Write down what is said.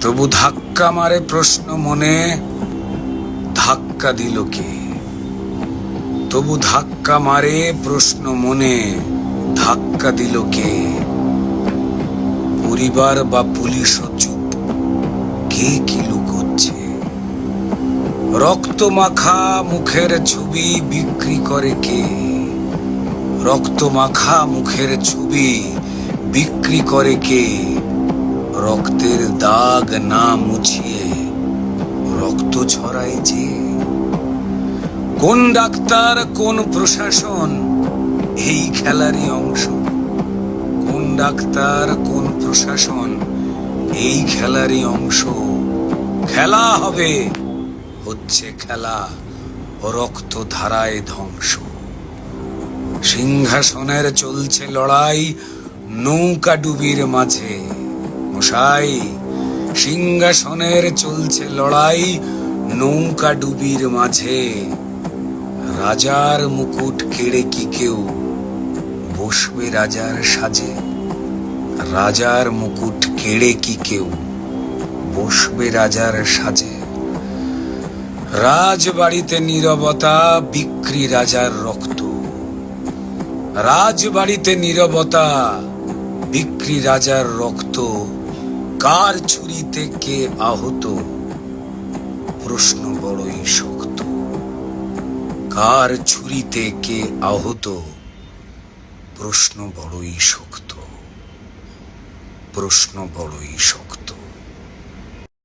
তবু ধাক্কা মারে প্রশ্ন মনে, ধাক্কা দিল কে? তবু ধাক্কা মারে প্রশ্ন মনে, ধাক্কা দিল কে? পরিবার বা পুলিশ চুপ, কে কি লুকোচ্ছে? রক্ত মাখা মুখের ছবি বিক্রি করে কে? রক্ত মাখা মুখের ছবি বিক্রি করে কে? রক্তের দাগ না মুছিয়ে রক্ত ছড়ায় কোন ডাক্তার, কোন প্রশাসন এই খেলারই অংশ? কোন ডাক্তার, কোন প্রশাসন এই খেলারই অংশ? খেলা হবে, হচ্ছে খেলা, রক্ত ধারায় ধ্বংস। সিংহাসনের চলছে লড়াই, নৌকা ডুবির মাঝে। মশাই, সিংহাসনের চলছে লড়াই নৌকা ডুবির মাঝে। রাজার মুকুট কেড়ে কি কেউ বসবে রাজার সাজে? রাজার মুকুট কেড়ে কি কেউ বসবে রাজার সাজে? রাজবাড়িতে নীরবতা, বিক্রি রাজার রক্ত। রাজবাড়িতে নীরবতা, বিক্রি রাজার রক্ত। কার ছুরিতে কে আহত? প্রশ্ন বড়ই শক্ত। কার ছুরিতে কে আহত? প্রশ্ন বড়ই শক্ত। প্রশ্ন বড়ই শক্ত।